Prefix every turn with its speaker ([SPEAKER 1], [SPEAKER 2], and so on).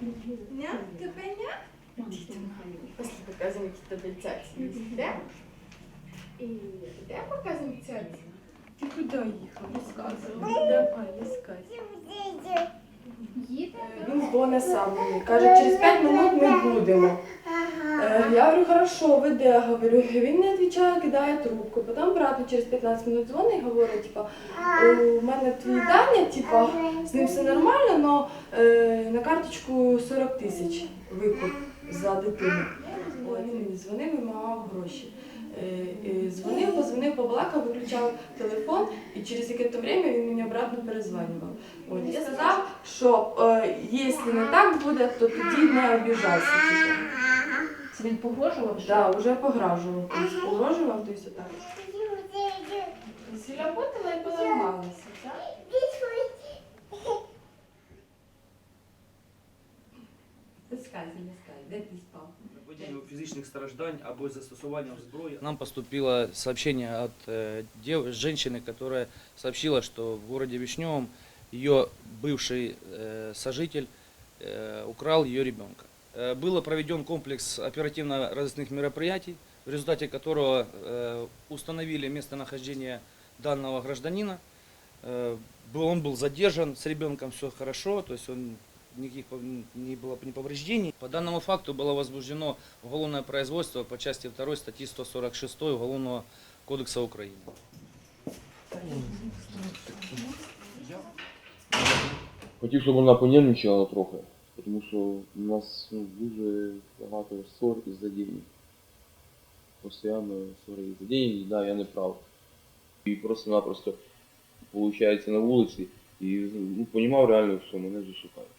[SPEAKER 1] Ня? Тебе ня? Після показуємо, які тобі цяці. Де? І де показуємо цяці?
[SPEAKER 2] Ти куди їхав? Розказуй. Давай, розказуй.
[SPEAKER 1] Їде?
[SPEAKER 2] Він дзвонить сам мені. Каже, через 5 минут ми будемо. Е, Я говорю, хорошо, ви де? Говорю, він не відповідає, кидає трубку. Потім обратно через 15 минут дзвонить і говорить, типа, у мене твій Даня, типа, з ним все нормально, але на карточку 40 тисяч викуп за дитину. Він мені дзвонив і мав гроші. Е, Дзвонив, позвонив, побалакав, виключав телефон, і через яке то время він мені обратно перезванював. От, і сказав, що е, якщо не так буде, то тоді не обіжайся. Типу.
[SPEAKER 3] Це він погрожував? що?
[SPEAKER 2] Да, вже погрожував. Тобто погрожував, то й все так. Зіработала і поламалася, так?
[SPEAKER 3] Розказуй, розказуй, де ти спав?
[SPEAKER 4] Нападіння фізичних страждань або застосуванням зброї. Нам поступило сообщение от э, дев- женщины, которая сообщила, что в городе Вишневом ее бывший э, сожитель э, украл ее ребенка. Э, было проведен комплекс оперативно-розыскных мероприятий, в результате которого э, установили местонахождение данного гражданина. Э, был- он был задержан, с ребенком все хорошо, то есть он никаких не было ни повреждений. По данному факту было возбуждено уголовное производство по части 2 статьи 146 Уголовного кодекса Украины.
[SPEAKER 5] Хотів, щоб вона понервничала трохи, тому що у нас ну, дуже багато ссор із-за денег. Постійно ссори із-за денег, да, я не прав. І просто-напросто, виходить, на вулиці і ну, понімав реально, що мене вже шукають.